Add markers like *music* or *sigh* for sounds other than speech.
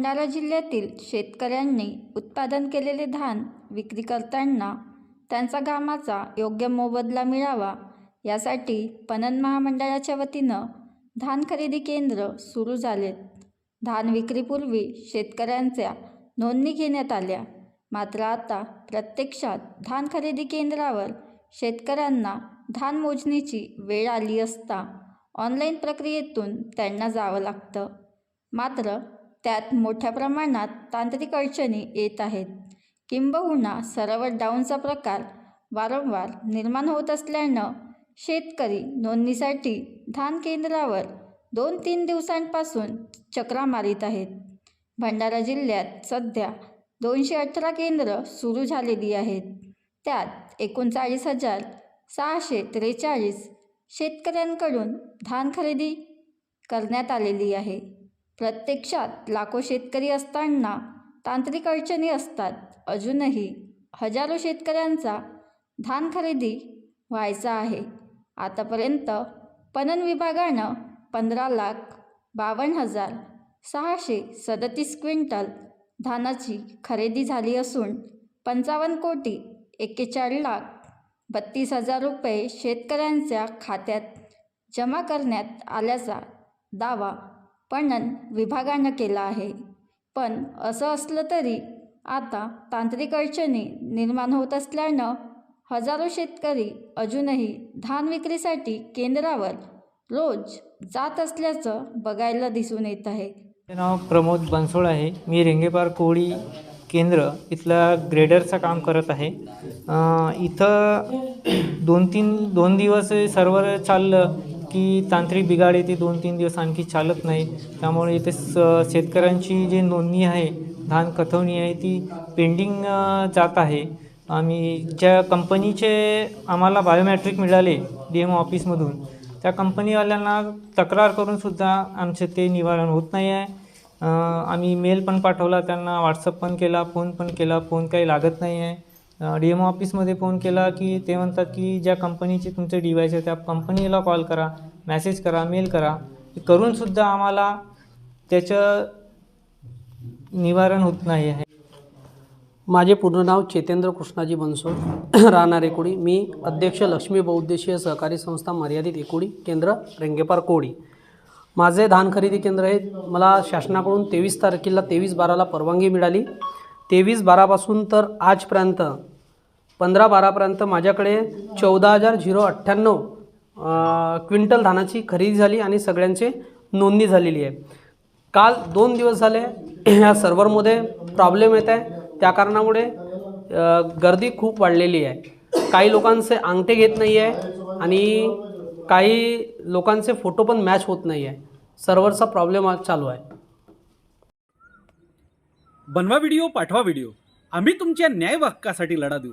भंडारा जिल्ह्यातील शेतकऱ्यांनी उत्पादन केलेले धान विक्री करताना त्यांचा घामाचा योग्य मोबदला मिळावा यासाठी पणन महामंडळाच्या वतीनं धान खरेदी केंद्र सुरू झालेत. धान विक्रीपूर्वी शेतकऱ्यांच्या नोंदणी घेण्यात आल्या. मात्र आता प्रत्यक्षात धान खरेदी केंद्रावर शेतकऱ्यांना धान मोजणीची वेळ आली असता ऑनलाईन प्रक्रियेतून त्यांना जावं लागतं. मात्र त्यात मोठ्या प्रमाणात तांत्रिक अडचणी येत आहेत. किंबहुना सरोवर डाऊनचा प्रकार वारंवार निर्माण होत असल्यानं शेतकरी नोंदणीसाठी धान केंद्रावर दोन तीन दिवसांपासून चक्रा मारीत आहेत. भंडारा जिल्ह्यात सध्या दोनशे अठरा केंद्र सुरू झालेली आहेत. त्यात एकोणचाळीस हजार सहाशे त्रेचाळीस शेतकऱ्यांकडून धान खरेदी करण्यात आलेली आहे. प्रत्यक्षात लाखो शेतकरी असताना तांत्रिक अडचणी असतात. अजूनही हजारो शेतकऱ्यांचा धान खरेदी व्हायचा आहे. आतापर्यंत पणन विभागानं पंधरा लाख बावन्न हजार सहाशे सदतीस क्विंटल धानाची खरेदी झाली असून पंचावन्न कोटी एक्केचाळीस लाख बत्तीस हजार रुपये शेतकऱ्यांच्या खात्यात जमा करण्यात आल्याचा दावा पणन विभागानं केला आहे. पण असं असलं तरी आता तांत्रिक अडचणी निर्माण होत असल्यानं हजारो शेतकरी अजूनही धान विक्रीसाठी केंद्रावर रोज जात असल्याचं बघायला दिसून येत आहे. नाव प्रमोद बनसोळ आहे. मी रेंगेपार कोळी केंद्र इथला ग्रेडरचं काम करत आहे. इथं दोन तीन दोन दिवस सर्वर चाललं. की तांत्रिक बिघाड येते दोन तीन दिवस आणखी चालत नाही. त्यामुळे इथे स शेतकऱ्यांची जी नोंदणी आहे धान कथवणी आहे ती पेंडिंग जात आहे. आम्ही ज्या कंपनीचे आम्हाला बायोमॅट्रिक मिळाले डी एम ऑफिसमधून त्या कंपनीवाल्यांना तक्रार करूनसुद्धा आमचे ते निवारण होत नाही आहे. आम्ही मेल पण पाठवला त्यांना व्हॉट्सअप पण केला फोन पण केला फोन काही लागत नाही आहे. डी एम ऑफिसमध्ये फोन केला की ते म्हणतात की ज्या कंपनीचे तुमचे डिवाईस आहे त्या कंपनीला कॉल करा मॅसेज करा मेल करा. करूनसुद्धा आम्हाला त्याचं निवारण होत नाही आहे. माझे पूर्ण नाव चेतेंद्र कृष्णाजी बनसोड. *clears throat* राहणार एकोडी. मी अध्यक्ष लक्ष्मी बहुउद्देशीय सहकारी संस्था मर्यादित एकोडी केंद्र रेंगेपार कोडी. माझे धान खरेदी केंद्र हे मला शासनाकडून तेवीस तारखेला तेवीस बाराला परवानगी मिळाली. तेवीस बारापासून तर आजपर्यंत पंधरा बारापर्यंत माझ्याकडे चौदा हजार झिरो अठ्ठ्याण्णव क्विंटल धानाची खरेदी झाली आणि सगळ्यांचे नोंदणी झालेली आहे. काल दोन दिवस झाले *clears throat* ह्या सर्व्हरमध्ये प्रॉब्लेम येत आहे. त्या कारणामुळे गर्दी खूप वाढलेली आहे. काही लोकांचे अंगठे घेत नाही आहे आणि काही लोकांचे फोटो पण मॅच होत नाही आहे. सर्व्हरचा प्रॉब्लेम चालू आहे. बनवा व्हिडिओ पाठवा व्हिडिओ. आम्ही तुमच्या न्याय हक्कासाठी लढा देऊ.